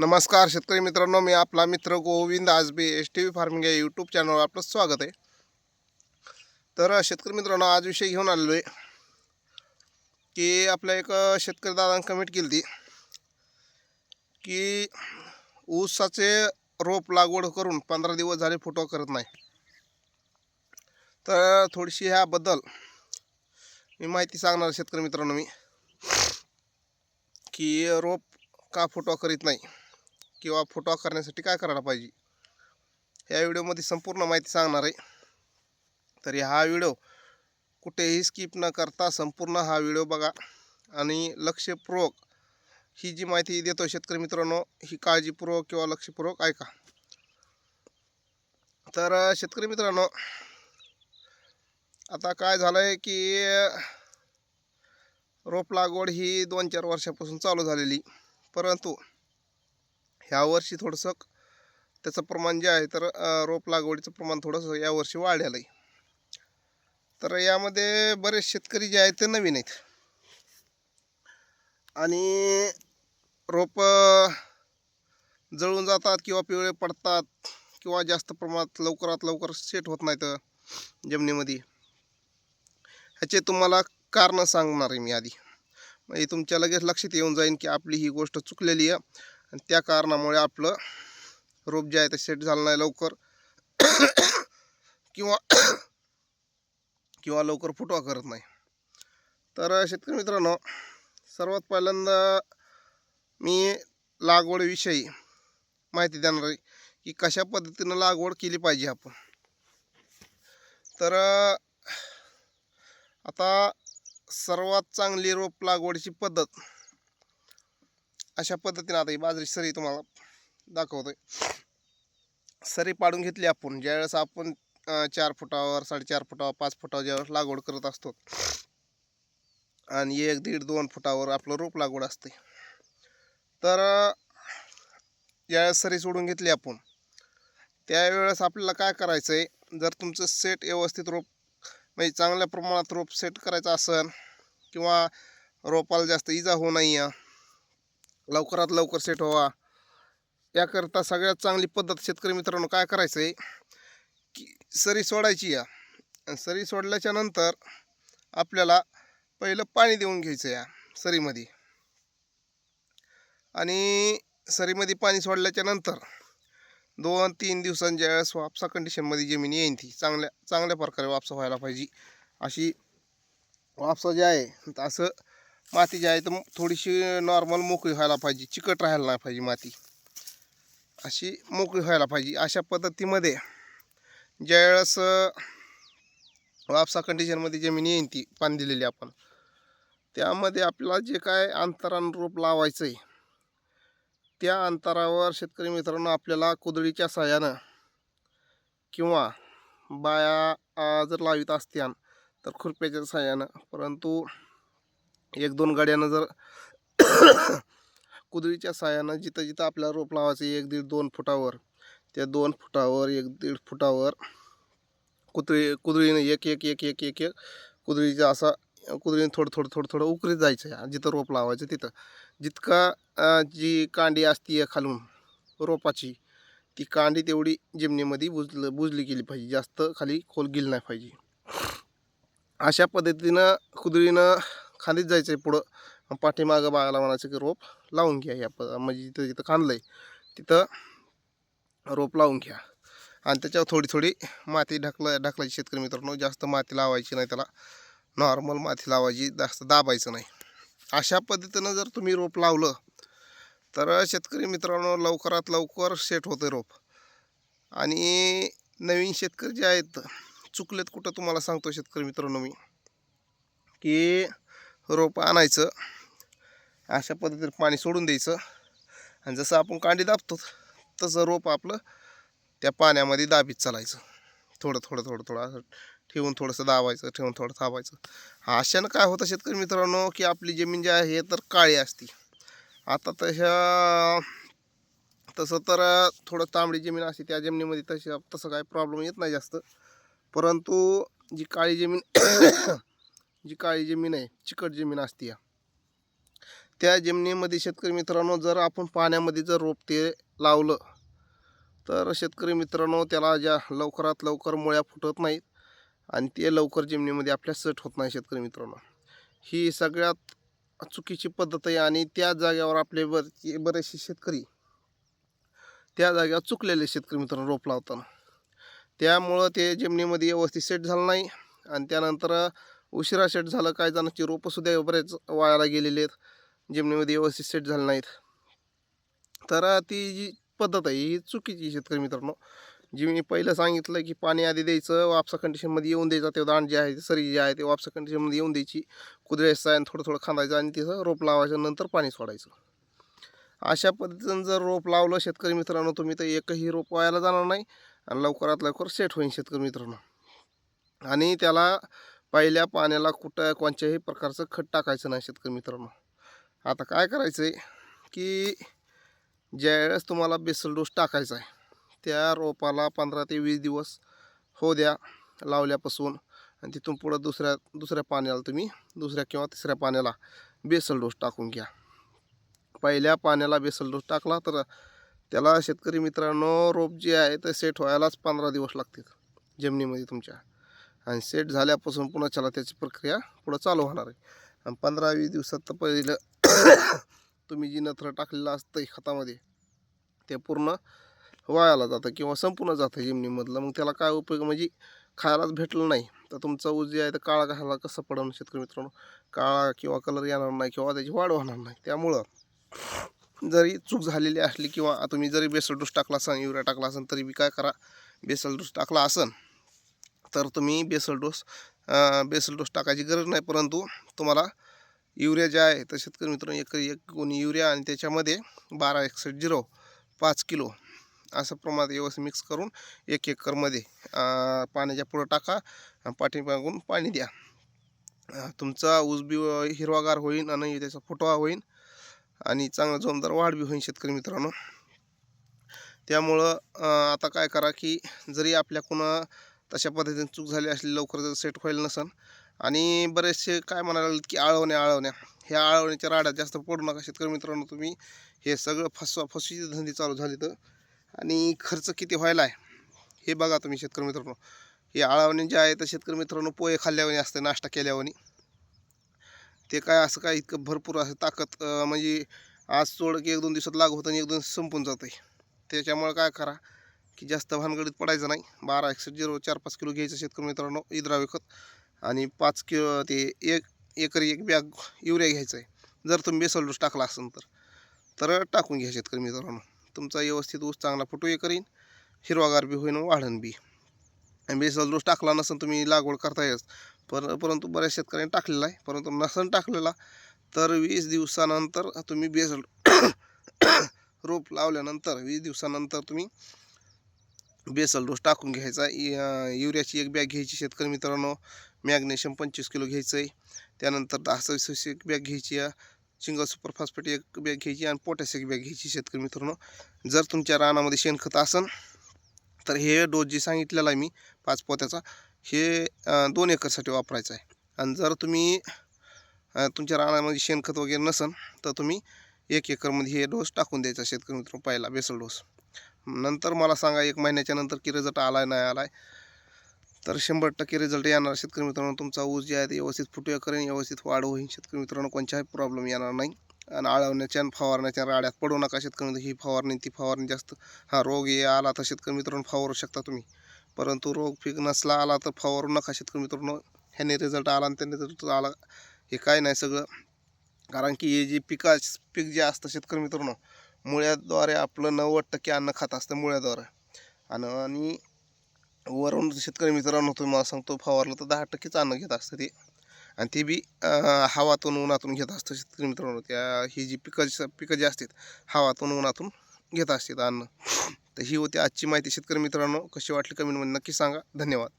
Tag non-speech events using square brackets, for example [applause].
नमस्कार शेतकरी मित्रांनो मी आपला मित्र Govind Ajabe S T V farming या यूट्यूब चॅनलवर आपलं स्वागत आहे. तर शेतकरी मित्रांनो आज विषय घेऊन आलेलो आहे की आपल्या एक शेतकरी दादानं कमेंट केली ती की ऊसाचे रोप लागवड करून पंधरा दिवस झाले फोटो करत नाही. तर थोडीशी ह्याबद्दल मी माहिती सांगणार शेतकरी मित्रांनो मी की रोप का फोटो करीत नाही. किंवा फोटो करण्यासाठी काय करायला पाहिजे? या व्हिडिओमध्ये संपूर्ण माहिती सांगणार आहे. तरी हा व्हिडिओ कुठेही स्किप न करता संपूर्ण हा व्हिडिओ बघा. आणि लक्षपूर्वक ही जी माहिती देतो शेतकरी मित्रांनो ही काळजीपूर्वक किंवा लक्षपूर्वक ऐका. तर शेतकरी मित्रांनो आता काय झालं आहे की रोप लागवड ही दोन चार वर्षापासून चालू झालेली. परंतु ह्या वर्षी थोडंसं त्याचं प्रमाण जे आहे तर रोप लागवडीचं प्रमाण थोडंसं यावर्षी वाढलेलं आहे. तर यामध्ये बरेच शेतकरी जे आहेत ते नवीन आहेत. आणि रोप जळून जातात किंवा पिवळे पडतात किंवा जास्त प्रमाणात लवकरात लवकर सेट होत नाहीत जमिनीमध्ये. ह्याचे तुम्हाला कारणं सांगणार आहे मी आधी. म्हणजे तुमच्या लगेच लक्षात येऊन जाईल की आपली ही गोष्ट चुकलेली आहे. आणि त्या कारणामुळे आपलं रोप जे आहे ते सेट झालं नाही लवकर. किंवा किंवा लवकर फुटवा करत नाही. तर शेतकरी मित्रांनो सर्वात पहिल्यांदा मी लागवडविषयी माहिती देणार आहे की कशा पद्धतीनं लागवड केली पाहिजे आपण. तर आता सर्वात चांगली रोप लागवडीची पद्धत अशा पद्धतीनं आता ही बाजरी सरी तुम्हाला दाखवतोय. सरी पाडून घेतली आपण. ज्यावेळेस आपण चार फुटावर साडेचार फुटावर पाच फुटावर ज्यावेळेस लागवड करत असतो आणि एक दीड दोन फुटावर आपलं रोप लागवड असते. तर ज्यावेळेस सरी सोडून घेतली आपण त्यावेळेस आपल्याला काय करायचं आहे जर तुमचं सेट व्यवस्थित रोप म्हणजे चांगल्या प्रमाणात रोप सेट करायचं असेल किंवा रोपाला जास्त इजा होऊ नये लवकरात लवकर सेट व्हावा. याकरता सगळ्यात चांगली पद्धत शेतकरी मित्रांनो काय करायचं आहे की सरी सोडायची या. आणि सरी सोडल्याच्या नंतर आपल्याला पहिलं पाणी देऊन घ्यायचं या सरीमध्ये. आणि सरीमध्ये पाणी सोडल्याच्या नंतर दोन तीन दिवसांच्या वेळेस वापसा कंडिशनमध्ये जमीन येईन ती. चांगल्या चांगल्या प्रकारे वापसा व्हायला पाहिजे. अशी वापसा जे आहे तर असं माती जी आहे तर थोडीशी नॉर्मल मोकळी व्हायला पाहिजे चिकट राहायला नाही पाहिजे माती. अशी मोकळी व्हायला पाहिजे. अशा पद्धतीमध्ये ज्यावेळेस अ, वापसा कंडिशनमध्ये जमीन येईन ती पाणी दिलेली आपण त्यामध्ये आपल्याला जे काय अंतरान रोप लावायचं आहे त्या अंतरावर शेतकरी मित्रांनो आपल्याला कुदळीच्या साह्यानं किंवा बाया जर लावित असत्यान तर खुरप्याच्या साह्यानं परंतु एक दोन गाड्यानं जर [coughs] कुदळीच्या साह्यानं जिथं जिथं आपल्याला रोप लावायचं एक दीड दोन फुटावर त्या दोन फुटावर एक दीड फुटावर कुदळी कुदळीनं एक एक एक एक एक एक कुदळीचा असा कुदळीनं थोडं थोडं थोडं थोडं उकरीत जायचं आहे जिथं रोप लावायचं तिथं. जितका जी कांडी असती खालून रोपाची ती कांडी तेवढी जिमणीमध्ये बुजलं बुजली गेली पाहिजे जास्त खाली खोल गेली नाही पाहिजे. अशा पद्धतीनं कुदळीनं खालीच जायचं आहे पुढं. पाठीमागं बागाला म्हणायचं की रोप लावून घ्या या प म्हणजे जिथं जिथं खांदलं आहे तिथं रोप लावून घ्या. आणि त्याच्यावर थोडी थोडी माती ढकला ढकलायची शेतकरी मित्रांनो. जास्त माती लावायची नाही त्याला. नॉर्मल माती लावायची जास्त दाबायचं नाही. अशा पद्धतीनं जर तुम्ही रोप लावलं तर शेतकरी मित्रांनो लवकरात लवकर सेट होतं रोप. आणि नवीन शेतकरी जे आहेत चुकलेत कुठं तुम्हाला सांगतो शेतकरी मित्रांनो मी. की रोप आणायचं. अशा पद्धतीने पाणी सोडून द्यायचं. आणि जसं आपण कांडी दाबतो तसं रोप आपलं त्या पाण्यामध्ये दाबीत चालायचं. थोडं थोडं थोडं थोडं असं ठेवून थोडंसं दाबायचं ठेवून थोडं थांबायचं. अशानं काय होतं शेतकरी मित्रांनो की आपली जमीन जी आहे हे तर काळी असते. आता तशा तसं तर थोडं तांबडी जमीन असते त्या जमिनीमध्ये तशी तसं काय प्रॉब्लेम येत नाही जास्त. परंतु जी काळी जमीन जी काळी जमीन आहे चिकट जमीन असते त्या जमिनीमध्ये शेतकरी मित्रांनो जर आपण पाण्यामध्ये जर रोप ते लावलं तर शेतकरी मित्रांनो त्याला ज्या लवकरात लवकर मुळ्या फुटत नाहीत आणि ते लवकर जमिनीमध्ये आपल्या सट होत नाही शेतकरी मित्रांनो. ही सगळ्यात चुकीची पद्धत आहे आणि त्या जाग्यावर आपले बर बरेचसे शेतकरी त्या जागेवर चुकलेले शेतकरी मित्रांनो रोप लावताना. त्यामुळं ते जमिनीमध्ये व्यवस्थित सेट झालं नाही आणि त्यानंतर उशिरा सेट झालं काय जणांची रोपंसुद्धा बरेच वायाला गेलेले आहेत जमिनीमध्ये व्यवस्थित सेट झाले नाहीत. तर ती जी पद्धत आहे ही चुकीची शेतकरी मित्रांनो. जी मी पहिलं सांगितलं की पाणी आधी द्यायचं वापसा कंडिशनमध्ये येऊन द्यायचं ते दांड जे आहे ते सरी जे आहे ते वापसा कंडिशनमध्ये येऊन द्यायची. कुदरायचं आणि थोडं थोडं खांदायचं आणि तिथं रोप लावायचं नंतर पाणी सोडायचं. अशा पद्धतीनं जर रोप लावलं शेतकरी मित्रांनो तुम्ही तर एकही रोप वायाला जाणार नाही आणि लवकरात लवकर सेट होईल शेतकरी मित्रांनो. आणि त्याला पहिल्या पाण्याला कुठं कोणत्याही प्रकारचं खत टाकायचं नाही शेतकरी मित्रांनो. आता काय करायचं आहे की ज्यावेळेस तुम्हाला बेसल डोस टाकायचा आहे त्या रोपाला पंधरा ते वीस दिवस हो द्या लावल्यापासून आणि तिथून पुढं दुसऱ्या दुसऱ्या पाण्याला तुम्ही दुसऱ्या किंवा तिसऱ्या पाण्याला बेसल डोस टाकून घ्या. पहिल्या पाण्याला बेसल डोस टाकला तर त्याला शेतकरी मित्रांनो रोप जे आहे ते सेट व्हायलाच पंधरा दिवस लागतील जमिनीमध्ये तुमच्या. आणि सेट झाल्यापासून पुन्हा चला त्याची प्रक्रिया पुढं चालू होणार आहे. आणि पंधरा वीस दिवसात तर पहिलं [coughs] तुम्ही जी नत्र टाकलेलं असतं खतामध्ये ते पूर्ण वायाला जातं किंवा संपूर्ण जातं जिमनीमधलं. मग त्याला काय उपयोग? म्हणजे खायलाच भेटलं नाही. तर तुमचा ऊस जे आहे तर काळा घाला कसं पडणं शेतकरी मित्रांनो? काळा किंवा कलर येणार नाही किंवा त्याची वाढ होणार नाही. त्यामुळं जरी चूक झालेली असली किंवा तुम्ही जरी बेसल डोस टाकला असन युरिया टाकला असन तरी बी काय करा? बेसल डोस टाकला असन तर तुम्ही बेसल डोस बेसल डोस टाकायची गरज नाही. परंतु तुम्हाला युरिया जे आहे तर शेतकरी मित्रांनो एक एक गुणी युरिया आणि त्याच्यामध्ये बारा एकसष्ट झिरो पाच किलो असं प्रमाणात व्यवस्थित मिक्स करून एक एकरमध्ये पाण्याच्या पुढं टाका पाठीमागून पाणी द्या. तुमचा ऊस बी हिरवागार होईल आणि त्याचा फुटवा होईल आणि चांगला जोमदार वाढ बी होईल शेतकरी मित्रांनो. त्यामुळं आता काय करा की जरी आपल्या कुणा तशा पद्धतीने चूक झाली असली लवकर जर सेट व्हायला नसन. आणि बरेचसे काय म्हणायला लागलेत की आळवण्या आळवण्या. ह्या आळवण्याच्या राड्यात जास्त पडू नका शेतकरी मित्रांनो तुम्ही. हे सगळं फसवा फसवीची धंदे चालू झाली तर आणि खर्च किती व्हायला आहे? हे बघा तुम्ही शेतकरी मित्रांनो. हे आळवणी जे आहे तर शेतकरी मित्रांनो पोहे खाल्ल्यावानी असते नाश्ता केल्यावानी. ते काय असं काय इतकं भरपूर असं ताकद म्हणजे आज सोड की एक दोन दिवसात लागू होतं आणि एक दोन संपून जातं आहे त्याच्यामुळे काय करा की जास्त भानगडीत पडायचं नाही. बारा एकसठ झिरो चार पाच किलो घ्यायचं शेतकरी मित्रांनो इद्रा विकत. आणि पाच किलो ते एक एकरी एक बॅग युरिया घ्यायचं आहे जर तुम्ही बेसल डोस टाकला असेल तर तर टाकून घ्या शेतकरी मित्रांनो. तुमचा व्यवस्थित ऊस चांगला फुटू करीन हिरवागार बी होईन वाढण बी. आणि बेसल डोस टाकला नसेल तुम्ही लागवड करतायच. पर परंतु बऱ्याच शेतकऱ्यांनी टाकलेला आहे. परंतु नसन टाकलेला तर वीस दिवसानंतर तुम्ही बेसल [coughs] रोप लावल्यानंतर वीस दिवसानंतर तुम्ही बेसल डोस टाकून घ्यायचा. युरियाची एक बॅग घ्यायची शेतकरी मित्रांनो. मॅग्नेशियम पंचवीस किलो घ्यायचं आहे त्यानंतर दहा सव्वीस एक बॅग घ्यायची आहे. सिंगल सुपर फॉस्फेट एक बॅग घ्यायची आणि पोटॅश एक बॅग घ्यायची शेतकरी मित्रांनो. जर तुमच्या रानामध्ये शेणखत असन तर हे डोस जे सांगितलेला आहे मी पाच पोत्याचा हे दोन एकरसाठी वापरायचं आहे. आणि जर तुम्ही तुमच्या रानामध्ये शेणखत वगैरे नसन तर तुम्ही एक एकरमध्ये हे डोस टाकून द्यायचा शेतकरी मित्र पहिला बेसल डोस. नंतर मला सांगा एक महिन्याच्या नंतर की रिझल्ट आला आहे नाही आला आहे तर शंभर टक्के रिझल्ट येणार शेतकरी मित्रांनो. तुमचा ऊस जे आहे ते व्यवस्थित फुटूया करेन व्यवस्थित वाढ होईल शेतकरी मित्रांनो कोणत्याही प्रॉब्लेम येणार नाही. आणि आळवण्याच्या आणि फवारण्याच्या राड्यात पडू नका शेतकरी ही फवारणी ती फवारणी जास्त हा रोग हे आला तर शेतकरी मित्रांनो फवारू शकता तुम्ही. परंतु रोग पीक नसला आला तर फवारू नका शेतकरी मित्रांनो. ह्याने रिझल्ट आला आणि त्याने रिझल्ट आला हे काय नाही सगळं. कारण की हे जे पिका पीक जे असतं शेतकरी मित्रांनो मुळ्याद्वारे आपलं नव्वद टक्के अन्न खात असतं मुळ्याद्वारे. आणि आणि वरून शेतकरी मित्रांनो तुम्हाला सांगतो फवारलं तर दहा टक्केच अन्न घेत असतं ते. आणि ते बी हवातून उन्हातून घेत असतं शेतकरी मित्रांनो. त्या ही जी पिकं पिकं जी असतात हवातून उन्हातून घेत असतात अन्न. तर ही होती आजची माहिती. शेतकरी मित्रांनो कशी वाटली कमेंटमध्ये नक्की सांगा. धन्यवाद.